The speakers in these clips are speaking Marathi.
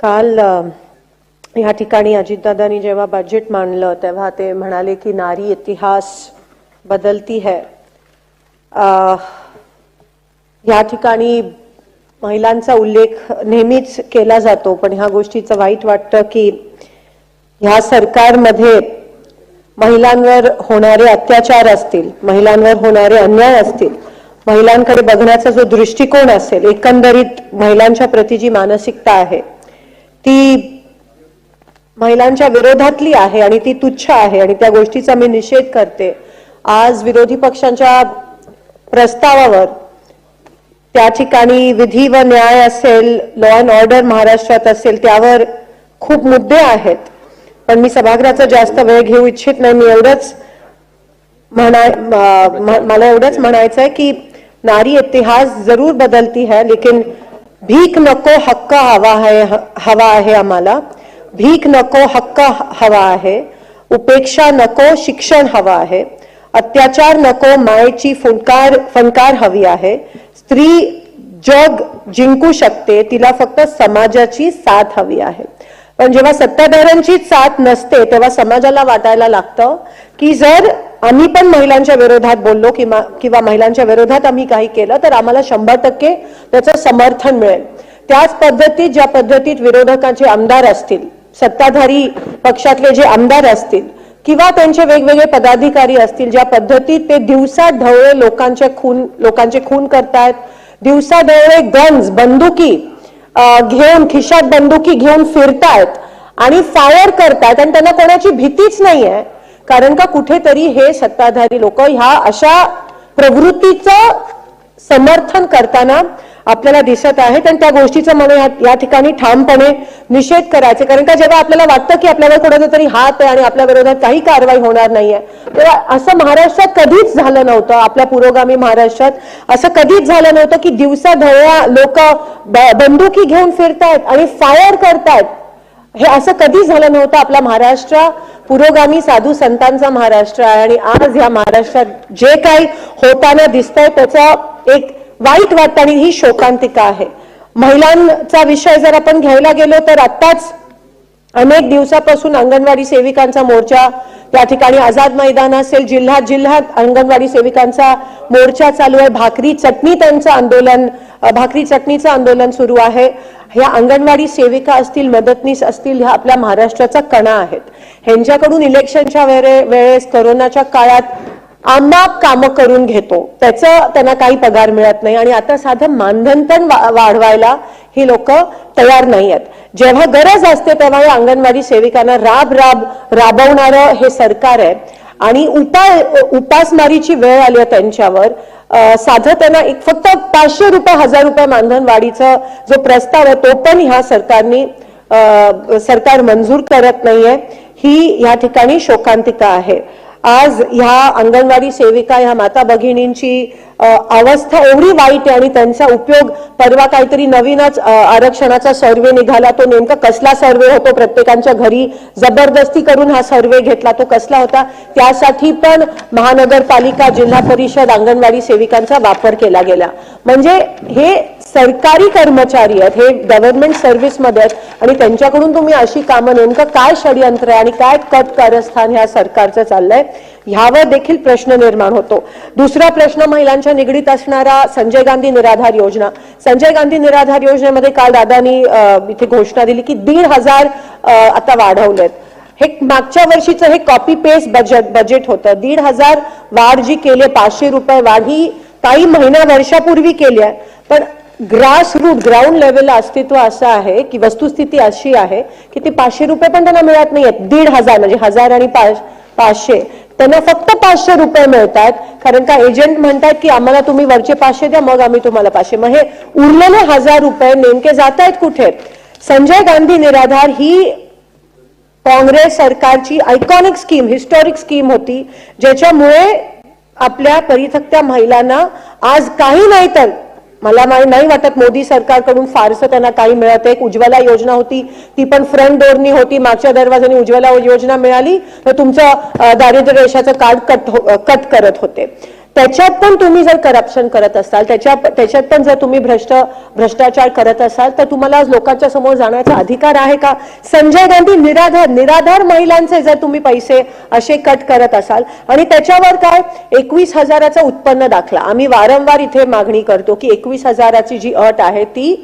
काल ह्या या ठिकाणी अजितदादांनी जेव्हा बजेट मांडलं तेव्हा ते म्हणाले की नारी इतिहास बदलती है. या ठिकाणी महिलांचा उल्लेख नेहमीच केला जातो पण ह्या गोष्टीचं वाईट वाटतं की ह्या सरकारमध्ये महिलांवर होणारे अत्याचार असतील महिलांवर होणारे अन्याय असतील महिलांकडे बघण्याचा जो दृष्टिकोन असेल एकंदरीत महिलांच्या प्रती जी मानसिकता आहे ती महिलांच्या विरोधातली आहे आणि ती तुच्छ आहे आणि त्या गोष्टीचा मी निषेध करते. आज विरोधी पक्षांच्या प्रस्तावावर त्या ठिकाणी विधी व न्याय असेल लॉ अँड ऑर्डर महाराष्ट्रात असेल त्यावर खूप मुद्दे आहेत. पण मी सभागृहाचा जास्त वेळ घेऊ इच्छित नाही. मी एवढंच म्हणा मला एवढंच म्हणायचं आहे की नारी इतिहास जरूर बदलती है लेकिन भीक नको हक्क हवा आहे हवा आहे आम्हाला. भीक नको हक्क हवा आहे. उपेक्षा नको शिक्षण हवा आहे. अत्याचार नको मायेची फुंकार फणकार हवी आहे. स्त्री जग जिंकू शकते तिला फक्त समाजाची साथ हवी आहे. पण जेव्हा सत्ताधाऱ्यांची साथ नसते तेव्हा समाजाला वाटायला लागतं की जर आम्ही पण महिलांच्या विरोधात बोललो किंवा किंवा महिलांच्या विरोधात आम्ही काही केलं तर आम्हाला शंभर टक्के त्याचं समर्थन मिळेल. त्याच पद्धतीत ज्या पद्धतीत विरोधकांचे आमदार असतील सत्ताधारी पक्षातले जे आमदार असतील किंवा त्यांचे वेगवेगळे पदाधिकारी असतील ज्या पद्धतीत ते दिवसा ढवळे लोकांचे खून लोकांचे खून करतायत दिवसा ढवळे गन्स बंदुकी घेऊन खिशात बंदुकी घेऊन फिरतायत आणि फायर करतायत आणि त्यांना कोणाची भीतीच नाहीये कारण का कुठेतरी हे सत्ताधारी लोक ह्या अशा प्रवृत्तीचं समर्थन करताना आपल्याला दिसत आहेत आणि त्या गोष्टीचं मला या- ठिकाणी ठामपणे निषेध करायचे. कारण का जेव्हा आपल्याला वाटतं की आपल्याला कोणाचा तरी हात आहे आणि आपल्या विरोधात काही कारवाई होणार नाहीये तेव्हा असं महाराष्ट्रात कधीच झालं नव्हतं. आपल्या पुरोगामी महाराष्ट्रात असं कधीच झालं नव्हतं की दिवसा ढवळ्या लोक बंदुकी घेऊन फिरतायत आणि फायर करतायत. हे असं कधीच झालं नव्हतं. आपला महाराष्ट्र पुरोगामी साधू संतांचा महाराष्ट्र आहे आणि आज या महाराष्ट्रात जे काही होताना दिसतंय त्याचा एक वाईट वाटत आणि ही शोकांतिका आहे. महिलांचा विषय जर आपण घ्यायला गेलो तर आत्ताच अनेक दिवसापासून अंगणवाडी सेविकांचा मोर्चा त्या ठिकाणी आझाद मैदान असेल जिल्ह्यात जिल्ह्यात अंगणवाडी सेविकांचा मोर्चा चालू आहे. भाकरी चटणी त्यांचं आंदोलन भाकरी चटणीचं आंदोलन सुरू आहे. ह्या अंगणवाडी सेविका असतील मदतनीस असतील ह्या आपल्या महाराष्ट्राचा कणा आहेत. ह्यांच्याकडून इलेक्शनच्या वेळे वेळेस करोनाच्या काळात आम्हाप कामं करून घेतो. त्याचं त्यांना काही पगार मिळत नाही आणि आता साधं मानधन पण वाढवायला ही लोक तयार नाही आहेत. जेव्हा गरज असते तेव्हा या अंगणवाडी सेविकांना राब राब राबवणारं हे सरकार आहे. आणि उपाय उपासमारीची वेळ आली आहे त्यांच्यावर. साधं त्यांना एक फक्त पाचशे रुपये हजार रुपये मानधन वाढीचा जो प्रस्ताव आहे तो पण ह्या सरकारने सरकार मंजूर करत नाहीये. ही या ठिकाणी शोकांतिका आहे. आज ह्या अंगणवाडी सेविका ह्या माता भगिनींची अवस्था एवढी वाईट आहे आणि त्यांचा उपयोग परवा काहीतरी नवीनच आरक्षणाचा सर्वे निघाला तो नेमका कसला सर्वे होतो? प्रत्येकांच्या घरी जबरदस्ती करून हा सर्वे घेतला तो कसला होता? त्यासाठी पण महानगरपालिका जिल्हा परिषद अंगणवाडी सेविकांचा वापर केला गेला. म्हणजे हे सरकारी कर्मचारी आहेत हे गव्हर्नमेंट सर्व्हिसमध्ये आहेत आणि त्यांच्याकडून तुम्ही अशी कामं नेमकं काय षडयंत्र आहे आणि काय कट कारस्थान ह्या सरकारचं चाललंय? ह्यावर देखील प्रश्न निर्माण होतो. दुसरा प्रश्न महिलांच्या निगडीत असणारा संजय गांधी निराधार योजना. संजय गांधी निराधार योजनेमध्ये काल दादानी इथे घोषणा दिली की दीड हजार आता वाढवलेत. हे मागच्या वर्षीचं हे कॉपी पेस्ट बजेट बजेट होतं. दीड हजार वाढ जी केली पाचशे रुपये वाढ ही काही महिना वर्षापूर्वी केली आहे. पण ग्रास रूट ग्राउंड लेवलला अस्तित्व असं आहे की वस्तुस्थिती अशी आहे की ते पाचशे रुपये पण त्यांना मिळत नाहीयेत. दीड हजार म्हणजे हजार आणि पाच पाचशे. त्यांना फक्त पाचशे रुपये मिळतात. कारण का एजंट म्हणतात की आम्हाला तुम्ही वरचे पाचशे द्या मग आम्ही तुम्हाला पाचशे. मग हे उरलेले हजार रुपये नेमके जात आहेत कुठे? संजय गांधी निराधार ही काँग्रेस सरकारची आयकॉनिक स्कीम हिस्टॉरिक स्कीम होती ज्याच्यामुळे आपल्या परिथक्त्या महिलांना आज काही नाही तर मला नाही वाटत मोदी सरकारकडून फारसं त्यांना काही मिळत. एक उज्ज्वला योजना होती ती पण फ्रंट डोरनी होती मागच्या दरवाजाने उज्ज्वला योजना मिळाली. तर तुमचं दारिद्र्य रेषाचं कार्ड कट हो- कट करत होते. त्याच्यात पण तुम्ही जर करप्शन करत असाल त्याच्या त्याच्यात पण जर तुम्ही भ्रष्ट भ्रष्टाचार करत असाल तर तुम्हाला लोकांच्या समोर जाण्याचा अधिकार आहे का? संजय गांधी निराधार निराधार महिलांचे जर तुम्ही पैसे असे कट करत असाल आणि त्याच्यावर काय? एकवीस हजाराचा उत्पन्न दाखला. आम्ही वारंवार इथे मागणी करतो की एकवीस हजाराची जी अट आहे ती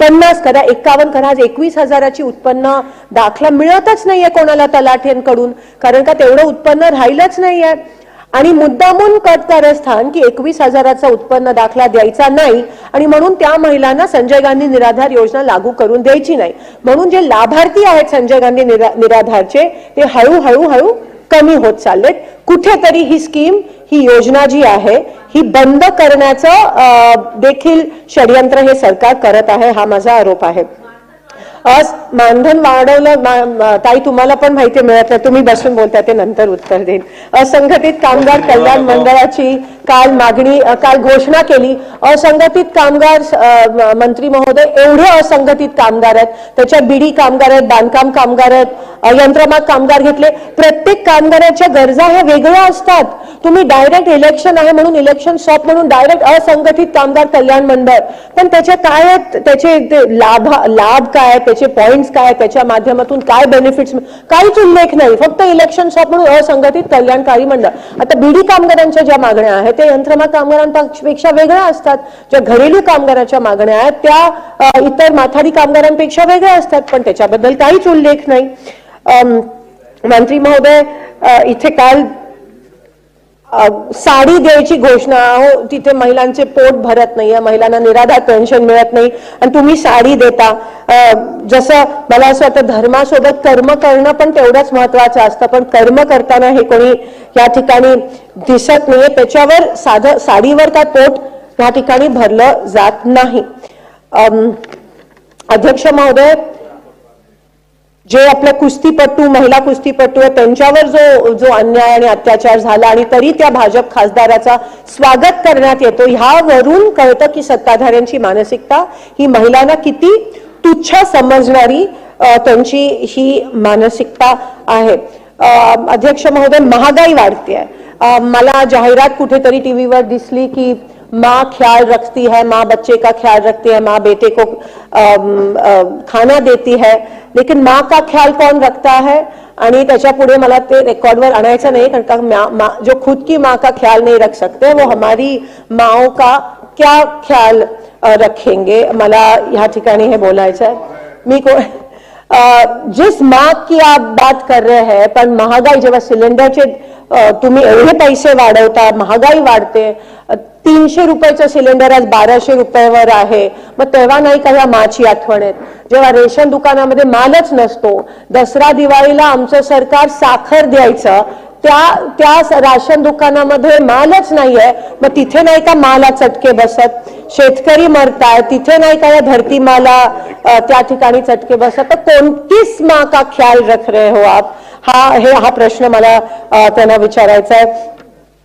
पन्नास करा एकावन्न करा. आज एकवीस हजाराची उत्पन्न दाखला मिळतच नाहीये कोणाला तलाठ्यांकडून कारण का तेवढं उत्पन्न राहिलंच नाहीये. आणि मुद्दामून कट कारस्थान की एकवीस हजाराचा उत्पन्न दाखला द्यायचा नाही आणि म्हणून त्या महिलांना संजय गांधी निराधार योजना लागू करून द्यायची नाही. म्हणून जे लाभार्थी आहेत संजय गांधी निरा- निराधारचे ते हळूहळू हळू कमी होत चाललेत. कुठेतरी ही स्कीम ही योजना जी आहे ही बंद करण्याचं देखील षडयंत्र हे सरकार करत आहे हा माझा आरोप आहे. मानधन वाढवलं ताई तुम्हाला पण माहिती मिळत नाही. तुम्ही बसून बोलता ते नंतर उत्तर देईन. असंघटित कामगार कल्याण मंडळाची काल मागणी काल घोषणा केली. असंघटित कामगार मंत्री महोदय एवढे असंघटित कामगार आहेत. त्याच्यात बिडी कामगार आहेत बांधकाम कामगार आहेत. यंत्रमाग कामगार घेतले. प्रत्येक कामगाराच्या गरजा ह्या वेगळ्या असतात. तुम्ही डायरेक्ट इलेक्शन आहे म्हणून इलेक्शन शॉप म्हणून डायरेक्ट असंघटित कामगार कल्याण मंडळ. पण त्याचे काय आहेत? त्याचे लाभ लाभ काय त्याचे पॉइंट्स काय त्याच्या माध्यमातून काय बेनिफिट्स काहीच उल्लेख नाही. फक्त इलेक्शन शॉप म्हणून असंघटित कल्याणकारी मंडळ. आता बीडी कामगारांच्या ज्या मागण्या आहेत त्या यंत्रमाग कामगारांपेक्षा वेगळ्या असतात. ज्या घरेलू कामगाराच्या मागण्या आहेत त्या इतर माथाडी कामगारांपेक्षा वेगळ्या असतात. पण त्याच्याबद्दल काहीच उल्लेख नाही. मंत्री महोदय इथे काल साडी द्यायची घोषणा हो तिथे महिलांचे पोट भरत नाहीये महिलांना निराधार पेन्शन मिळत नाही आणि तुम्ही साडी देता. जसं मला असं वाटतं धर्मासोबत कर्म करणं पण तेवढंच महत्वाचं असतं पण कर्म करताना हे कोणी या ठिकाणी दिसत नाहीये. त्याच्यावर साधं साडीवर काय पोट या ठिकाणी भरलं जात नाही. अध्यक्ष महोदय जे आपल्या कुस्तीपटू महिला कुस्तीपटू आहेत त्यांच्यावर जो जो अन्याय आणि अत्याचार झाला आणि तरी त्या भाजप खासदाराचा स्वागत करण्यात येतो ह्यावरून कळतं की सत्ताधाऱ्यांची मानसिकता ही महिलांना किती तुच्छ समजणारी त्यांची ही मानसिकता आहे. अध्यक्ष महोदय महागाई वाढते मला जाहिरात कुठेतरी टीव्हीवर दिसली की माँ ख्याल रखती है, माँ बच्चे का ख्याल रखती है, माँ बेटे को खाना देती है। लेकिन माँ का ख्याल कौन रखता है? आणि त्याच्या पुढे मला ते रेकॉर्डवर आणायचं नाही, कारण का मा- जो खुद की माँ का ख्याल नहीं रख सकते, वो हमारी माओ का क्या ख्याल रखेंगे? मला ह्या ठिकाणी हे बोलायचं आहे मी को जिस माग की आप बात कर रहे हैं पण महागाई जेव्हा सिलेंडरचे तुम्ही एवढे पैसे वाढवता महागाई वाढते तीनशे रुपयाचं सिलेंडर आज बाराशे रुपयावर आहे. मग तेव्हा नाही का या माची आठवण आहेत जेव्हा रेशन दुकानामध्ये मालच नसतो दसरा दिवाळीला आमचं सरकार साखर द्यायचं त्या त्या राशन दुकानामध्ये मालच नाहीये मग तिथे नाही का माला चटके बसत? शेतकरी मरताय तिथे नाही का या धरती माला त्या ठिकाणी चटके बसत तर कोणतीच माँ का ख्याल रख रहे हो आप? हा हे हा प्रश्न मला त्यांना विचारायचा आहे.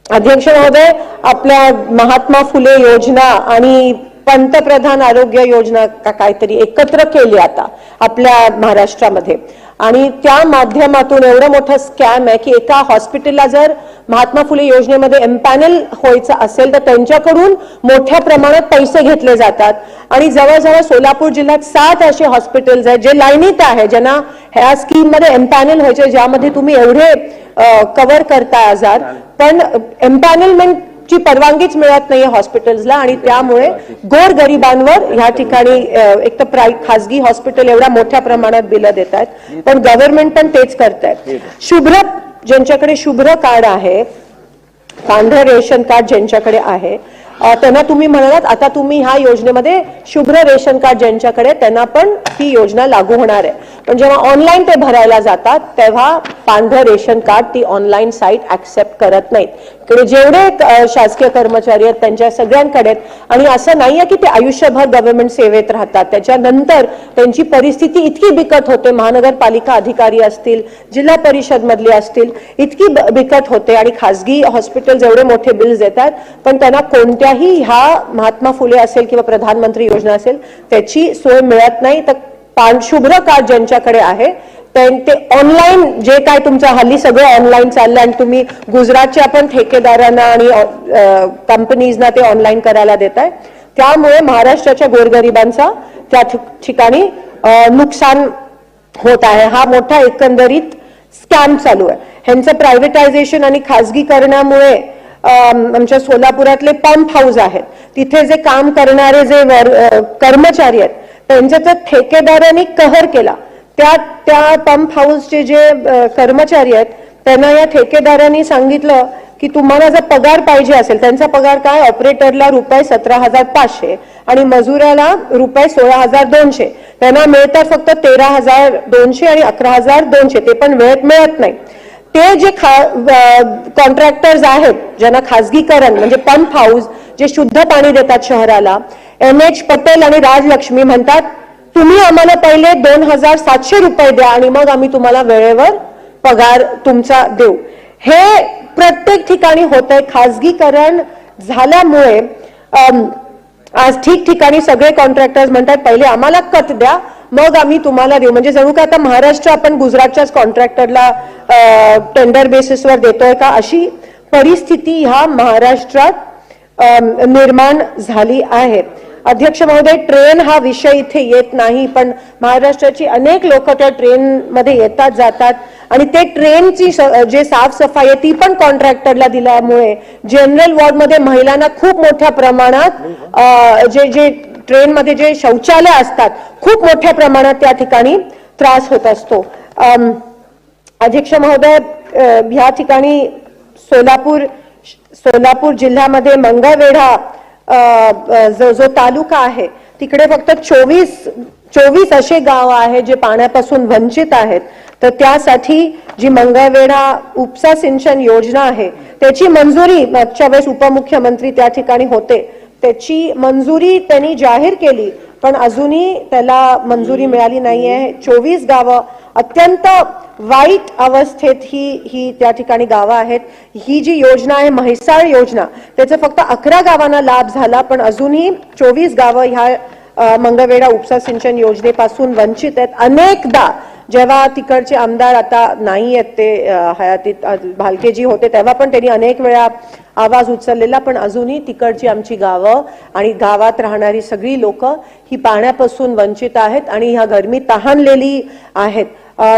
अध्यक्ष महोदय आपल्या महात्मा फुले योजना आणि पंतप्रधान आरोग्य योजना का काहीतरी एकत्र केली आता आपल्या महाराष्ट्रामध्ये. आणि त्या माध्यमातून एवढं मोठं स्कॅम आहे की एका हॉस्पिटलला जर महात्मा फुले योजनेमध्ये एम्पॅनल व्हायचं असेल तर त्यांच्याकडून मोठ्या प्रमाणात पैसे घेतले जातात. आणि जवळजवळ सोलापूर जिल्ह्यात सात असे हॉस्पिटल्स आहेत जे लाईनीत आहे ज्यांना ह्या स्कीममध्ये एम्पॅनल व्हायचे ज्यामध्ये तुम्ही एवढे कव्हर करताय आजार पण एम्पॅनलमेंट ची परवानगीच मिळत नाहीये हॉस्पिटल्सला आणि त्यामुळे गोर गरिबांवर ह्या ठिकाणी एक तर प्राय खासगी हॉस्पिटल एवढ्या मोठ्या प्रमाणात बिलं देत आहेत पण गव्हर्नमेंट पण तेच करतायत. शुभ्र ज्यांच्याकडे शुभ्र कार्ड आहे पांढरं रेशन कार्ड ज्यांच्याकडे आहे त्यांना तुम्ही म्हणालात आता तुम्ही ह्या योजनेमध्ये शुभ्र रेशन कार्ड ज्यांच्याकडे त्यांना पण ही योजना लागू होणार आहे. पण जेव्हा ऑनलाईन ते भरायला जातात तेव्हा पांढरं रेशन कार्ड ती ऑनलाईन साईट ऍक्सेप्ट करत नाहीत. इकडे जेवढे शासकीय कर्मचारी आहेत त्यांच्या सगळ्यांकडे आहेत. आणि असं नाही आहे की ते आयुष्यभर गव्हर्नमेंट सेवेत राहतात. त्याच्यानंतर त्यांची परिस्थिती इतकी बिकट होते महानगरपालिका अधिकारी असतील जिल्हा परिषद मधले असतील इतकी बिकट होते. आणि खासगी हॉस्पिटल एवढे मोठे बिल्स देतात पण त्यांना कोणत्याही ह्या महात्मा फुले असेल किंवा प्रधानमंत्री योजना असेल त्याची सोय मिळत नाही. तर पाणशुभ्र कार्ड ज्यांच्याकडे आहे ते ऑनलाईन जे काय तुमचं हल्ली सगळं ऑनलाईन चाललं आणि तुम्ही गुजरातच्या पण ठेकेदारांना आणि कंपनीजना ते ऑनलाईन करायला देत आहे त्यामुळे महाराष्ट्राच्या गोरगरिबांचा त्या ठिक- ठिकाणी नुकसान होत आहे. हा मोठा एकंदरीत स्कॅम चालू आहे. ह्यांचं प्रायव्हेटायझेशन आणि खाजगीकरणामुळे आमच्या सोलापुरातले पंप हाऊस आहेत. तिथे जे काम करणारे जे कर्मचारी आहेत त्यांच्या तर ठेकेदारांनी कहर केला. त्या त्या पंप हाऊसचे जे कर्मचारी आहेत त्यांना या ठेकेदारांनी सांगितलं की तुम्हाला जर पगार पाहिजे असेल त्यांचा पगार काय? ऑपरेटरला रुपये सतरा हजार पाचशे आणि मजुराला रुपये सोळा हजार दोनशे. त्यांना मिळतात फक्त तेरा हजार दोनशे आणि अकरा हजार दोनशे. ते पण वेळेत मिळत नाही. ते जे कॉन्ट्रॅक्टर्स आहेत ज्यांना खाजगीकरण म्हणजे पंप हाऊस जे शुद्ध पाणी देतात शहराला एम एच पटेल आणि राजलक्ष्मी म्हणतात तुम्ही आम्हाला पहिले दोन हजार सातशे रुपये द्या आणि मग आम्ही तुम्हाला वेळेवर पगार तुमचा देऊ. हे प्रत्येक ठिकाणी होत आहे खाजगीकरण झाल्यामुळे आज ठिकठिकाणी सगळे कॉन्ट्रॅक्टर्स म्हणतात पहिले आम्हाला कट द्या मग आम्ही तुम्हाला देऊ. म्हणजे जणू का आता महाराष्ट्र आपण गुजरातच्याच कॉन्ट्रॅक्टरला टेंडर बेसिसवर देतोय का? अशी परिस्थिती ह्या महाराष्ट्रात निर्माण झाली आहे. अध्यक्ष महोदय ट्रेन हा विषय इथे येत नाही पण महाराष्ट्राची अनेक लोक त्या ट्रेनमध्ये येतात जातात. आणि ते ट्रेनची स- जे साफसफाई आहे ती पण कॉन्ट्रॅक्टरला दिल्यामुळे जनरल वॉर्डमध्ये महिलांना खूप मोठ्या प्रमाणात जे जे ट्रेनमध्ये जे शौचालय असतात खूप मोठ्या प्रमाणात त्या ठिकाणी त्रास होत असतो. अध्यक्ष महोदय ह्या ठिकाणी सोलापूर सोलापूर जिल्ह्यामध्ये मंगळवेढा जो जो तालुका आहे तिकडे फक्त चोवीस चोवीस असे गाव आहे जे पाण्यापासून वंचित आहेत. तर त्यासाठी जी मंगळवेढा उपसा सिंचन योजना आहे त्याची मंजुरी मागच्या वेळेस उपमुख्यमंत्री त्या ठिकाणी होते. त्याची मंजुरी त्यांनी जाहीर केली पण अजूनही त्याला मंजुरी मिळाली नाहीये. चोवीस गावं अत्यंत वाईट अवस्थेत ही ही त्या ठिकाणी गावं आहेत. ही जी योजना आहे म्हैसाळ योजना त्याचा फक्त अकरा गावांना लाभ झाला पण अजूनही चोवीस गावं ह्या मंगळवेढा उपसा सिंचन योजनेपासून वंचित आहेत. अनेकदा जेव्हा तिकडचे आमदार आता नाही आहेत ते हयातीत भालकेजी होते तेव्हा पण त्यांनी अनेक वेळा आवाज उचललेला पण अजूनही तिकडची आमची गावं आणि गावात राहणारी सगळी लोक ही पाण्यापासून वंचित आहेत आणि ह्या गरमी तहानलेली आहेत.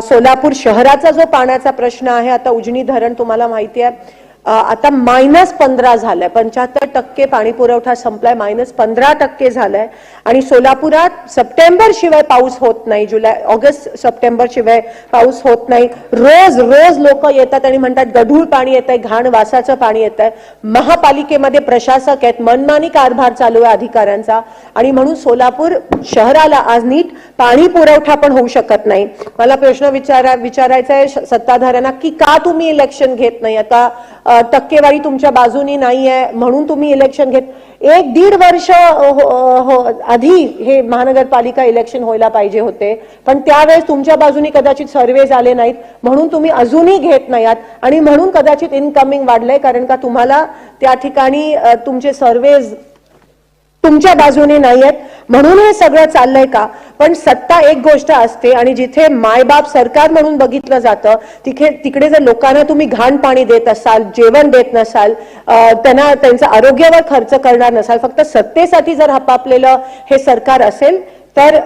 सोलापूर शहराचा जो पाण्याचा प्रश्न आहे आता उजनी धरण तुम्हाला माहिती आहे आता मायनस पंधरा झालाय. पंच्याहत्तर टक्के पाणी पुरवठा संपलाय मायनस पंधरा टक्के झालाय. आणि सोलापुरात सप्टेंबर शिवाय पाऊस होत नाही. जुलै ऑगस्ट सप्टेंबर शिवाय पाऊस होत नाही. रोज रोज लोक येतात आणि म्हणतात गढूळ पाणी येत आहे घाण वासाचं पाणी येत आहे महापालिकेमध्ये प्रशासक आहेत. मनमानी कारभार चालू आहे अधिकाऱ्यांचा. आणि म्हणून सोलापूर शहराला आज नीट पाणी पुरवठा पण होऊ शकत नाही. मला प्रश्न विचारा विचारायचा आहे सत्ताधाऱ्यांना की का तुम्ही इलेक्शन घेत नाही? आता टक्केवारी तुमच्या बाजूनी नाही आहे म्हणून तुम्ही इलेक्शन घेत एक दीड वर्ष हो- हो- आधी हे महानगरपालिका इलेक्शन व्हायला पाहिजे होते. पण त्यावेळेस तुमच्या बाजूनी कदाचित सर्वे झाले नाहीत म्हणून तुम्ही अजूनही घेत नाही आहात. आणि म्हणून कदाचित इनकमिंग वाढलंय कारण का तुम्हाला त्या ठिकाणी तुमचे सर्वेज तुमच्या बाजूने नाही आहेत म्हणून हे सगळं चाललंय का? पण सत्ता एक गोष्ट असते आणि जिथे मायबाप सरकार म्हणून बघितलं जातं तिथे तिकडे जर लोकांना तुम्ही घाण पाणी देत असाल जेवण देत नसाल त्यांना त्यांचं आरोग्यावर खर्च करणार नसाल फक्त सत्तेसाठी जर हपापलेलं हे सरकार असेल तर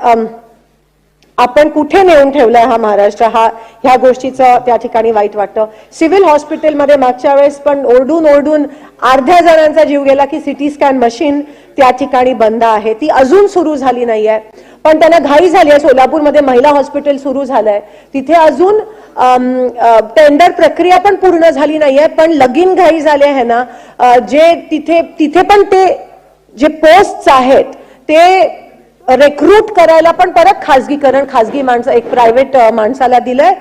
आपण कुठे नेऊन ठेवलाय हा महाराष्ट्र? हा ह्या गोष्टीचं त्या ठिकाणी वाईट वाटतं. सिव्हिल हॉस्पिटलमध्ये मागच्या वेळेस पण ओरडून ओरडून अर्ध्या जणांचा जीव गेला की सिटी स्कॅन मशीन त्या ठिकाणी बंद आहे. ती अजून सुरू झाली नाही आहे पण त्यांना घाई झाली आहे. सोलापूरमध्ये महिला हॉस्पिटल सुरू झालंय. तिथे अजून टेंडर प्रक्रिया पण पूर्ण झाली नाहीये. पण लगीन घाई झाले आहे ना जे तिथे तिथे पण ते जे पोस्ट आहेत ते रेक्रूट करायला पण परत खाजगीकरण खाजगी माणसं एक प्रायव्हेट माणसाला दिलंय.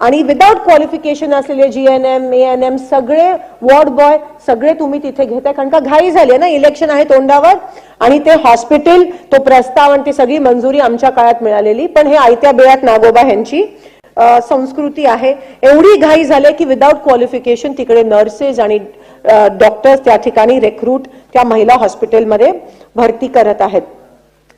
आणि विदाउट क्वालिफिकेशन असलेले G N M A N M सगळे वॉर्ड बॉय सगळे तुम्ही तिथे घेताय. कारण का घाई झाली आहे ना इलेक्शन आहे तोंडावर. आणि ते हॉस्पिटल तो प्रस्ताव आणि ती सगळी मंजुरी आमच्या काळात मिळालेली. पण हे आयत्या बेळात नागोबा यांची संस्कृती आहे. एवढी घाई झाली की विदाउट क्वालिफिकेशन तिकडे नर्सेस आणि डॉक्टर्स त्या ठिकाणी रेक्रूट त्या महिला हॉस्पिटलमध्ये भरती करत आहेत.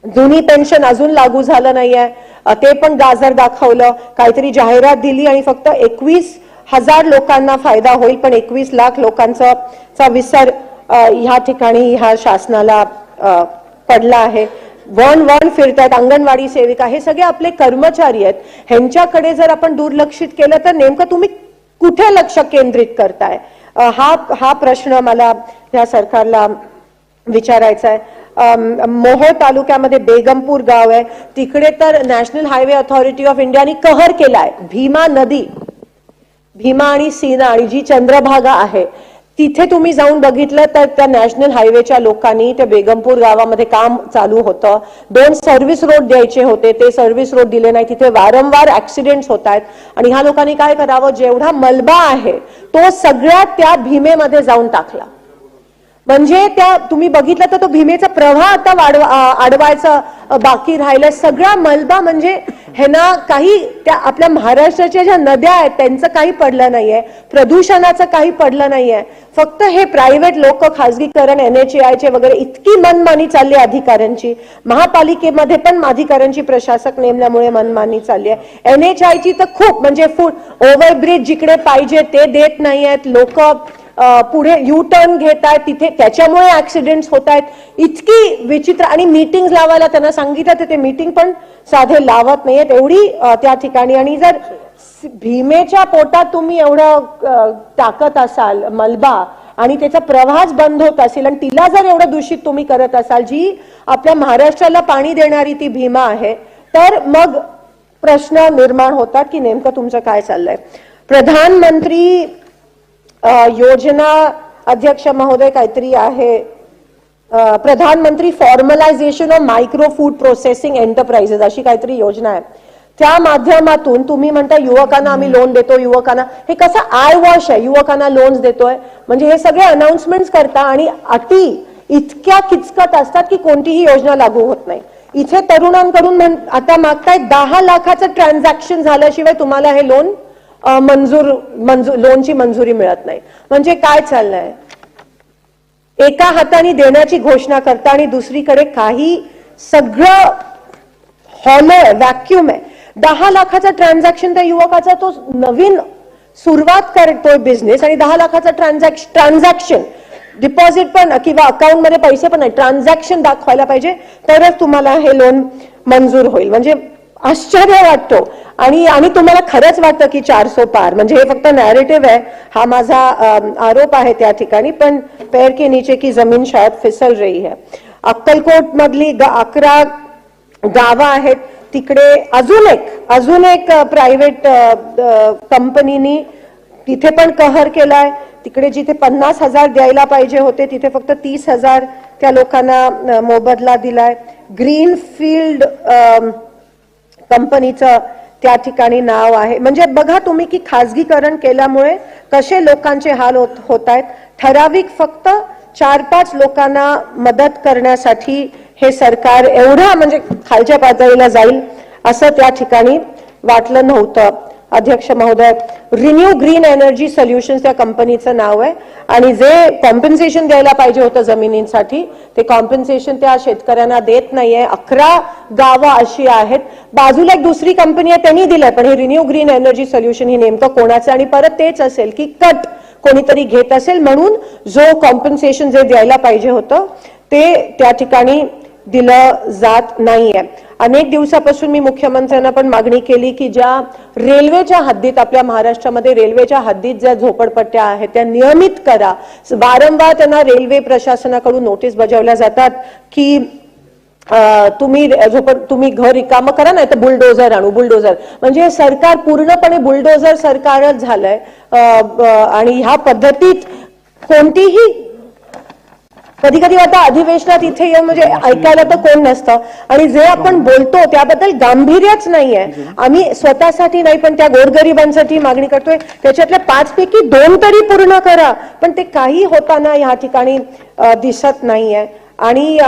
जुनी पेन्शन अजून लागू झालं नाहीये. ते पण गाजर दाखवलं काहीतरी जाहिरात दिली आणि फक्त एकवीस हजार लोकांना फायदा होईल पण एकवीस लाख लोकांचा चा विसर ह्या ठिकाणी ह्या शासनाला पडला आहे. वन वन फिरतायत अंगणवाडी सेविका हे सगळे आपले कर्मचारी आहेत. ह्यांच्याकडे जर आपण दुर्लक्षित केलं तर नेमकं तुम्ही कुठे लक्ष केंद्रित करताय? हा हा प्रश्न मला या सरकारला विचारायचा आहे मोहोळ तालुक्यामध्ये बेगमपूर गाव आहे. तिकडे तर नॅशनल हायवे अथॉरिटी ऑफ इंडियाने कहर केलाय. भीमा नदी भीमा आणि सीना आणि जी चंद्रभागा आहे तिथे तुम्ही जाऊन बघितलं तर त्या नॅशनल हायवेच्या लोकांनी त्या बेगमपूर गावामध्ये काम चालू होतं. दोन सर्व्हिस रोड द्यायचे होते. ते सर्व्हिस रोड दिले नाही. तिथे वारंवार ऍक्सिडेंट्स होत आहेत. आणि ह्या लोकांनी काय करावं? जेवढा मलबा आहे तो सगळ्या त्या भीमेमध्ये जाऊन टाकला. म्हणजे त्या तुम्ही बघितलं तर तो भीमेचा प्रवाह आता वाढवा अडवायचा बाकी राहिलाय सगळा मलबा म्हणजे हे ना काही त्या आपल्या महाराष्ट्राच्या ज्या नद्या आहेत त्यांचं काही पडलं नाहीये. प्रदूषणाचं काही पडलं नाहीये. फक्त हे प्रायव्हेट लोक खासगीकरण एन एच चे वगैरे इतकी मनमानी चालली आहे अधिकाऱ्यांची. महापालिकेमध्ये पण अधिकाऱ्यांची प्रशासक नेमल्यामुळे मनमानी चालली आहे. एन एच ची तर खूप म्हणजे फूड ओव्हरब्रिज जिकडे पाहिजे ते देत नाही आहेत लोक पुढे यू टर्न घेत आहेत तिथे त्याच्यामुळे ऍक्सिडेंट होत आहेत इतकी विचित्र आणि मीटिंग लावायला त्यांना सांगितलं तर ते मीटिंग पण साधे लावत नाहीयेत. एवढी त्या ठिकाणी. आणि जर भीमेच्या पोटात तुम्ही एवढं टाकत असाल मलबा आणि त्याचा प्रवाहच बंद होत असेल आणि तिला जर एवढं दूषित तुम्ही करत असाल जी आपल्या महाराष्ट्राला पाणी देणारी ती भीमा आहे तर मग प्रश्न निर्माण होतात की नेमकं तुमचं काय चाललंय? प्रधानमंत्री योजना अध्यक्ष महोदय काहीतरी आहे. प्रधानमंत्री formalisation of micro food processing enterprises अशी काहीतरी योजना आहे. त्या माध्यमातून तुम्ही म्हणता युवकांना आम्ही लोन देतो युवकांना. हे कसं आय वॉश आहे? युवकांना लोन्स देतोय. म्हणजे हे सगळे अनाउन्समेंट करता आणि अटी इतक्या किचकट असतात की कोणतीही योजना लागू होत नाही. इथे तरुणांकडून म्हण- आता मागताय दहा लाखाचं ट्रान्झॅक्शन झाल्याशिवाय तुम्हाला हे लोन मंजूर मंजूर लोनची मंजुरी मिळत नाही. म्हणजे काय चाललंय? एका हाताने देण्याची घोषणा करता आणि दुसरीकडे काही सगळं हॉलो आहे व्हॅक्युम आहे. दहा लाखाचा ट्रान्झॅक्शन त्या युवकाचा तो नवीन सुरुवात करतोय बिझनेस आणि दहा लाखाचा ट्रान्झॅक्शन ट्रान्झॅक्शन डिपॉझिट पण किंवा अकाउंटमध्ये पैसे पण नाही. ट्रान्झॅक्शन दाखवायला पाहिजे तरच तुम्हाला हे लोन मंजूर होईल. म्हणजे आश्चर्य वाटतो. आणि आणि तुम्हाला खरंच वाटतं की चारसो पार. म्हणजे हे फक्त नॅरेटिव्ह आहे. हा माझा आरोप आहे त्या ठिकाणी. पण पैर के नीचे की जमीन शायद फिसल रही है. अक्कलकोट मधली अकरा गावं आहेत. तिकडे अजून एक अजून एक प्रायव्हेट कंपनीनी तिथे पण कहर केलाय. तिकडे जिथे पन्नास हजार द्यायला पाहिजे होते तिथे फक्त तीस हजार त्या लोकांना मोबदला दिलाय. ग्रीनफील्ड कंपनीचं त्या ठिकाणी नाव आहे. म्हणजे बघा तुम्ही की खाजगीकरण केल्यामुळे कसे लोकांचे हाल होत होत आहेत ठराविक फक्त चार पाच लोकांना मदत करण्यासाठी हे सरकार एवढा म्हणजे खालच्या पातळीला जाईल असं त्या ठिकाणी वाटलं नव्हतं. अध्यक्ष महोदय रिन्यू ग्रीन एनर्जी सोल्युशन्स त्या कंपनीचं नाव आहे. आणि जे कॉम्पन्सेशन द्यायला पाहिजे होतं जमिनींसाठी ते कॉम्पन्सेशन त्या शेतकऱ्यांना देत नाहीये. अकरा गावं अशी आहेत. बाजूला एक दुसरी कंपनी आहे त्यांनी दिलंय. पण हे रिन्यू ग्रीन एनर्जी सोल्युशन ही नेमकं कोणाचं? आणि परत तेच असेल की कट कोणीतरी घेत असेल. म्हणून जो कॉम्पेन्सेशन जे द्यायला पाहिजे होतं ते त्या ठिकाणी दिलं जात नाहीये. अनेक दिवसापासून मी मुख्यमंत्र्यांना पण मागणी केली की ज्या रेल्वेच्या हद्दीत आपल्या महाराष्ट्रामध्ये रेल्वेच्या हद्दीत ज्या झोपडपट्ट्या आहेत त्या नियमित करा. वारंवार त्यांना रेल्वे प्रशासनाकडून नोटीस बजावल्या जातात की तुम्ही झोपड तुम्ही घर रिकामं करा नाही तर बुलडोझर आणू बुलडोझर. म्हणजे सरकार पूर्णपणे बुलडोझर सरकारच झालंय. आणि ह्या पद्धतीत कोणतीही कधी कधी वाटतं अधिवेशनात इथे येऊन म्हणजे ऐकायला तर कोण नसतं. आणि जे आपण बोलतो त्याबद्दल गांभीर्यच नाहीये. आम्ही स्वतःसाठी नाही पण त्या गोरगरिबांसाठी मागणी करतोय. त्याच्यातल्या पाच पैकी दोन तरी पूर्ण करा. पण ते काही होताना या ठिकाणी दिसत नाहीये. आणि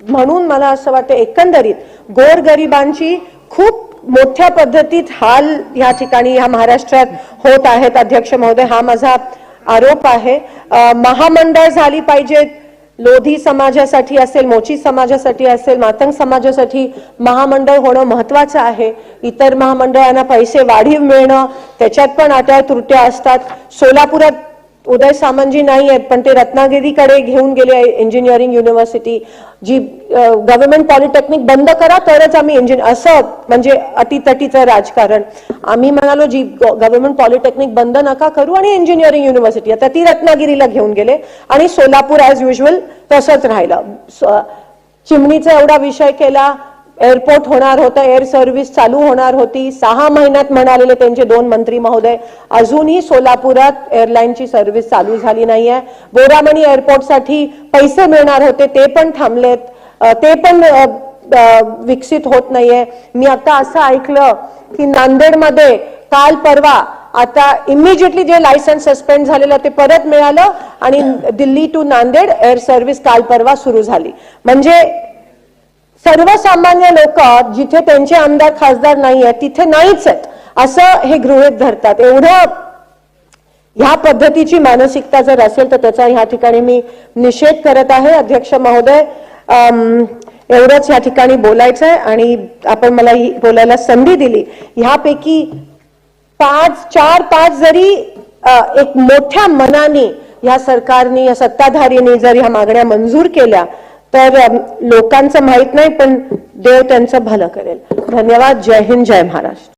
म्हणून मला असं वाटतं एकंदरीत गोरगरिबांची खूप मोठ्या पद्धतीत हाल या ठिकाणी या महाराष्ट्रात होत आहेत अध्यक्ष महोदय. हा माझा आरोप आहे. महामंडळ झाली पाहिजेत लोधी समाजासाठी असेल मोची समाजासाठी असेल मातंग समाजासाठी महामंडळ होणं महत्वाचं आहे. इतर महामंडळांना पैसे वाढीव मिळणं त्याच्यात पण आता त्रुट्या असतात. सोलापुरात उदय सामंतजी नाही आहेत पण ते रत्नागिरीकडे घेऊन गेले इंजिनिअरिंग युनिव्हर्सिटी जी गव्हर्नमेंट पॉलिटेक्निक बंद करा तरच आम्ही इंजिन असं म्हणजे अटीतटीचं राजकारण. आम्ही म्हणालो जी गव्हर्नमेंट पॉलिटेक्निक बंद नका करू आणि इंजिनिअरिंग युनिव्हर्सिटी आता ती रत्नागिरीला घेऊन गेले आणि सोलापूर ॲज युजल तसंच राहिलं. चिमणीचा एवढा विषय केला एअरपोर्ट होणार होतं एअर सर्व्हिस चालू होणार होती. सहा महिन्यात म्हणालेले त्यांचे दोन मंत्री महोदय अजूनही सोलापुरात एअरलाईनची सर्व्हिस चालू झाली नाहीये. बोरामणी एअरपोर्टसाठी पैसे मिळणार होते ते पण थांबलेत. ते पण विकसित होत नाहीये. मी आता असं ऐकलं की नांदेडमध्ये काल परवा आता इमिजिएटली जे लायसन्स सस्पेंड झालेलं ते परत मिळालं आणि Delhi to Nanded air service काल परवा सुरू झाली. म्हणजे सर्वसामान्य लोक जिथे त्यांचे आमदार खासदार नाही आहेत तिथे नाहीच आहेत. असं हे गृहित धरतात. एवढं ह्या पद्धतीची मानसिकता जर असेल तर त्याचा ह्या ठिकाणी मी निषेध करत आहे. अध्यक्ष महोदय एवढंच या ठिकाणी बोलायचं आहे आणि आपण मला ही बोलायला संधी दिली. ह्यापैकी पाच चार पाच जरी एक मोठ्या मनाने या सरकारने या सत्ताधारीने जर ह्या मागण्या मंजूर केल्या तर लोकांचं माहीत नाही पण देव त्यांचं भलं करेल. धन्यवाद. जय हिंद जय महाराष्ट्र.